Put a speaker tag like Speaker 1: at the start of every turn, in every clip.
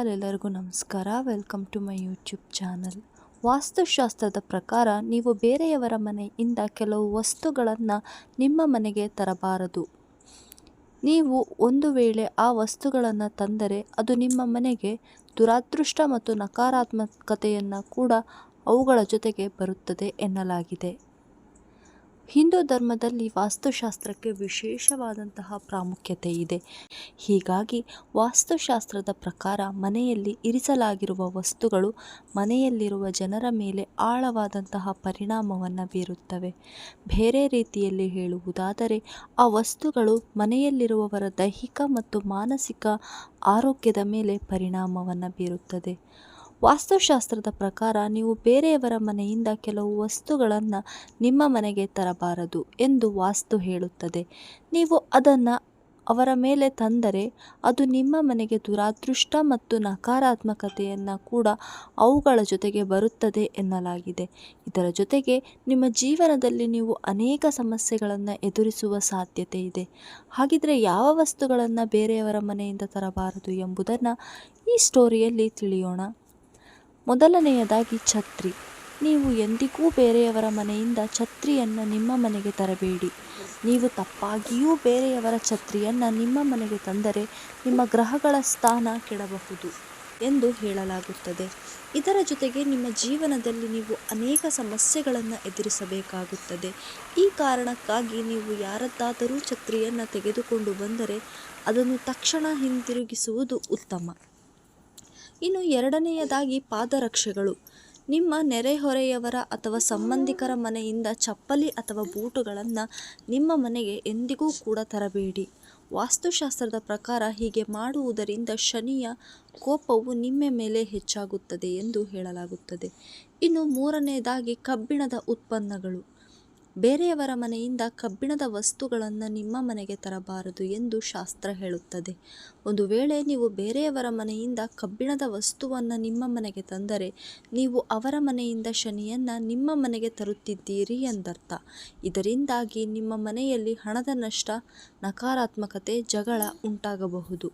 Speaker 1: ಎಲ್ಲರಿಗೂ ನಮಸ್ಕಾರ. Welcome to my YouTube channel ವಾಸ್ತುಶಾಸ್ತ್ರದ ಪ್ರಕಾರ ನೀವು ಬೇರೆಯವರ ಮನೆಯಿಂದ ಕೆಲವು ವಸ್ತುಗಳನ್ನು ನಿಮ್ಮ ಮನೆಗೆ ತರಬಾರದು. ನೀವು ಒಂದು ವೇಳೆ ಆ ವಸ್ತುಗಳನ್ನು ತಂದರೆ ಅದು ನಿಮ್ಮ ಮನೆಗೆ ದುರಾದೃಷ್ಟ ಮತ್ತು ನಕಾರಾತ್ಮಕತೆಯನ್ನು ಕೂಡ ಅವುಗಳ ಜೊತೆಗೆ ಬರುತ್ತದೆ ಎನ್ನಲಾಗಿದೆ. ಹಿಂದೂ ಧರ್ಮದಲ್ಲಿ ವಾಸ್ತುಶಾಸ್ತ್ರಕ್ಕೆ ವಿಶೇಷವಾದಂತಹ ಪ್ರಾಮುಖ್ಯತೆ ಇದೆ. ಹೀಗಾಗಿ ವಾಸ್ತುಶಾಸ್ತ್ರದ ಪ್ರಕಾರ ಮನೆಯಲ್ಲಿ ಇರಿಸಲಾಗಿರುವ ವಸ್ತುಗಳು ಮನೆಯಲ್ಲಿರುವ ಜನರ ಮೇಲೆ ಆಳವಾದಂತಹ ಪರಿಣಾಮವನ್ನು ಬೀರುತ್ತವೆ. ಬೇರೆ ರೀತಿಯಲ್ಲಿ ಹೇಳುವುದಾದರೆ, ಆ ವಸ್ತುಗಳು ಮನೆಯಲ್ಲಿರುವವರ ದೈಹಿಕ ಮತ್ತು ಮಾನಸಿಕ ಆರೋಗ್ಯದ ಮೇಲೆ ಪರಿಣಾಮವನ್ನು ಬೀರುತ್ತದೆ. ವಾಸ್ತುಶಾಸ್ತ್ರದ ಪ್ರಕಾರ ನೀವು ಬೇರೆಯವರ ಮನೆಯಿಂದ ಕೆಲವು ವಸ್ತುಗಳನ್ನು ನಿಮ್ಮ ಮನೆಗೆ ತರಬಾರದು ಎಂದು ವಾಸ್ತು ಹೇಳುತ್ತದೆ. ನೀವು ಅದನ್ನು ಅವರ ಮೇಲೆ ತಂದರೆ ಅದು ನಿಮ್ಮ ಮನೆಗೆ ದುರಾದೃಷ್ಟ ಮತ್ತು ನಕಾರಾತ್ಮಕತೆಯನ್ನು ಕೂಡ ಅವುಗಳ ಜೊತೆಗೆ ಬರುತ್ತದೆ ಎನ್ನಲಾಗಿದೆ. ಇದರ ಜೊತೆಗೆ ನಿಮ್ಮ ಜೀವನದಲ್ಲಿ ನೀವು ಅನೇಕ ಸಮಸ್ಯೆಗಳನ್ನು ಎದುರಿಸುವ ಸಾಧ್ಯತೆ ಇದೆ. ಹಾಗಿದ್ರೆ ಯಾವ ವಸ್ತುಗಳನ್ನು ಬೇರೆಯವರ ಮನೆಯಿಂದ ತರಬಾರದು ಎಂಬುದನ್ನು ಈ ಸ್ಟೋರಿಯಲ್ಲಿ ತಿಳಿಯೋಣ. ಮೊದಲನೆಯದಾಗಿ ಛತ್ರಿ. ನೀವು ಎಂದಿಗೂ ಬೇರೆಯವರ ಮನೆಯಿಂದ ಛತ್ರಿಯನ್ನು ನಿಮ್ಮ ಮನೆಗೆ ತರಬೇಡಿ. ನೀವು ತಪ್ಪಾಗಿಯೂ ಬೇರೆಯವರ ಛತ್ರಿಯನ್ನು ನಿಮ್ಮ ಮನೆಗೆ ತಂದರೆ ನಿಮ್ಮ ಗ್ರಹಗಳ ಸ್ಥಾನ ಕೆಡಬಹುದು ಎಂದು ಹೇಳಲಾಗುತ್ತದೆ. ಇದರ ಜೊತೆಗೆ ನಿಮ್ಮ ಜೀವನದಲ್ಲಿ ನೀವು ಅನೇಕ ಸಮಸ್ಯೆಗಳನ್ನು ಎದುರಿಸಬೇಕಾಗುತ್ತದೆ. ಈ ಕಾರಣಕ್ಕಾಗಿ ನೀವು ಯಾರದ್ದಾದರೂ ಛತ್ರಿಯನ್ನು ತೆಗೆದುಕೊಂಡು ಬಂದರೆ ಅದನ್ನು ತಕ್ಷಣ ಹಿಂತಿರುಗಿಸುವುದು ಉತ್ತಮ. ಇನ್ನು ಎರಡನೆಯದಾಗಿ ಪಾದರಕ್ಷೆಗಳು. ನಿಮ್ಮ ನೆರೆಹೊರೆಯವರ ಅಥವಾ ಸಂಬಂಧಿಕರ ಮನೆಯಿಂದ ಚಪ್ಪಲಿ ಅಥವಾ ಬೂಟುಗಳನ್ನು ನಿಮ್ಮ ಮನೆಗೆ ಎಂದಿಗೂ ಕೂಡ ತರಬೇಡಿ. ವಾಸ್ತುಶಾಸ್ತ್ರದ ಪ್ರಕಾರ ಹೀಗೆ ಮಾಡುವುದರಿಂದ ಶನಿಯ ಕೋಪವು ನಿಮ್ಮ ಮೇಲೆ ಹೆಚ್ಚಾಗುತ್ತದೆ ಎಂದು ಹೇಳಲಾಗುತ್ತದೆ. ಇನ್ನು ಮೂರನೆಯದಾಗಿ ಕಬ್ಬಿಣದ ಉತ್ಪನ್ನಗಳು. ಬೇರೆಯವರ ಮನೆಯಿಂದ ಕಬ್ಬಿಣದ ವಸ್ತುಗಳನ್ನು ನಿಮ್ಮ ಮನೆಗೆ ತರಬಾರದು ಎಂದು ಶಾಸ್ತ್ರ ಹೇಳುತ್ತದೆ. ಒಂದು ವೇಳೆ ನೀವು ಬೇರೆಯವರ ಮನೆಯಿಂದ ಕಬ್ಬಿಣದ ವಸ್ತುವನ್ನು ನಿಮ್ಮ ಮನೆಗೆ ತಂದರೆ, ನೀವು ಅವರ ಮನೆಯಿಂದ ಶನಿಯನ್ನು ನಿಮ್ಮ ಮನೆಗೆ ತರುತ್ತಿದ್ದೀರಿ ಎಂದರ್ಥ. ಇದರಿಂದಾಗಿ ನಿಮ್ಮ ಮನೆಯಲ್ಲಿ ಹಣದ ನಷ್ಟ, ನಕಾರಾತ್ಮಕತೆ, ಜಗಳ ಉಂಟಾಗಬಹುದು.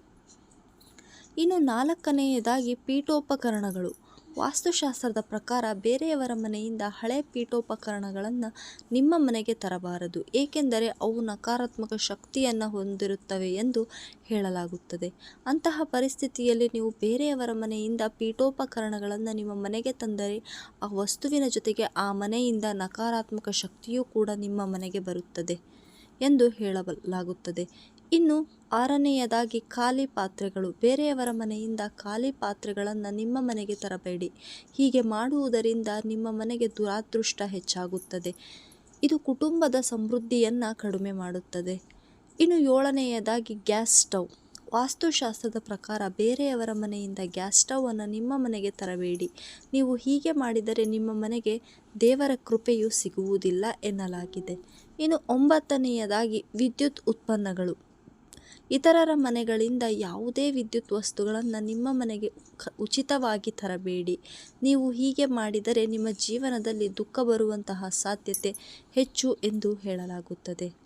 Speaker 1: ಇನ್ನು ನಾಲ್ಕನೆಯದಾಗಿ ಪೀಠೋಪಕರಣಗಳು. ವಾಸ್ತುಶಾಸ್ತ್ರದ ಪ್ರಕಾರ ಬೇರೆಯವರ ಮನೆಯಿಂದ ಹಳೆ ಪೀಠೋಪಕರಣಗಳನ್ನು ನಿಮ್ಮ ಮನೆಗೆ ತರಬಾರದು, ಏಕೆಂದರೆ ಅವು ನಕಾರಾತ್ಮಕ ಶಕ್ತಿಯನ್ನು ಹೊಂದಿರುತ್ತವೆ ಎಂದು ಹೇಳಲಾಗುತ್ತದೆ. ಅಂತಹ ಪರಿಸ್ಥಿತಿಯಲ್ಲಿ ನೀವು ಬೇರೆಯವರ ಮನೆಯಿಂದ ಪೀಠೋಪಕರಣಗಳನ್ನು ನಿಮ್ಮ ಮನೆಗೆ ತಂದರೆ, ಆ ವಸ್ತುವಿನ ಜೊತೆಗೆ ಆ ಮನೆಯಿಂದ ನಕಾರಾತ್ಮಕ ಶಕ್ತಿಯೂ ಕೂಡ ನಿಮ್ಮ ಮನೆಗೆ ಬರುತ್ತದೆ ಎಂದು ಹೇಳಲಾಗುತ್ತದೆ. ಇನ್ನು ಆರನೆಯದಾಗಿ ಖಾಲಿ ಪಾತ್ರೆಗಳು. ಬೇರೆಯವರ ಮನೆಯಿಂದ ಖಾಲಿ ಪಾತ್ರೆಗಳನ್ನು ನಿಮ್ಮ ಮನೆಗೆ ತರಬೇಡಿ. ಹೀಗೆ ಮಾಡುವುದರಿಂದ ನಿಮ್ಮ ಮನೆಗೆ ದುರಾದೃಷ್ಟ ಹೆಚ್ಚಾಗುತ್ತದೆ. ಇದು ಕುಟುಂಬದ ಸಮೃದ್ಧಿಯನ್ನು ಕಡಿಮೆ ಮಾಡುತ್ತದೆ. ಇನ್ನು ಏಳನೆಯದಾಗಿ ಗ್ಯಾಸ್ ಸ್ಟವ್. ವಾಸ್ತುಶಾಸ್ತ್ರದ ಪ್ರಕಾರ ಬೇರೆಯವರ ಮನೆಯಿಂದ ಗ್ಯಾಸ್ ಸ್ಟವನ್ನು ನಿಮ್ಮ ಮನೆಗೆ ತರಬೇಡಿ. ನೀವು ಹೀಗೆ ಮಾಡಿದರೆ ನಿಮ್ಮ ಮನೆಗೆ ದೇವರ ಕೃಪೆಯು ಸಿಗುವುದಿಲ್ಲ ಎನ್ನಲಾಗಿದೆ. ಇನ್ನು ಒಂಬತ್ತನೆಯದಾಗಿ ವಿದ್ಯುತ್ ಉತ್ಪನ್ನಗಳು. ಇತರರ ಮನೆಗಳಿಂದ ಯಾವುದೇ ವಿದ್ಯುತ್ ವಸ್ತುಗಳನ್ನು ನಿಮ್ಮ ಮನೆಗೆ ಉಚಿತವಾಗಿ ತರಬೇಡಿ. ನೀವು ಹೀಗೆ ಮಾಡಿದರೆ ನಿಮ್ಮ ಜೀವನದಲ್ಲಿ ದುಃಖ ಬರುವಂತಹ ಸಾಧ್ಯತೆ ಹೆಚ್ಚು ಎಂದು ಹೇಳಲಾಗುತ್ತದೆ.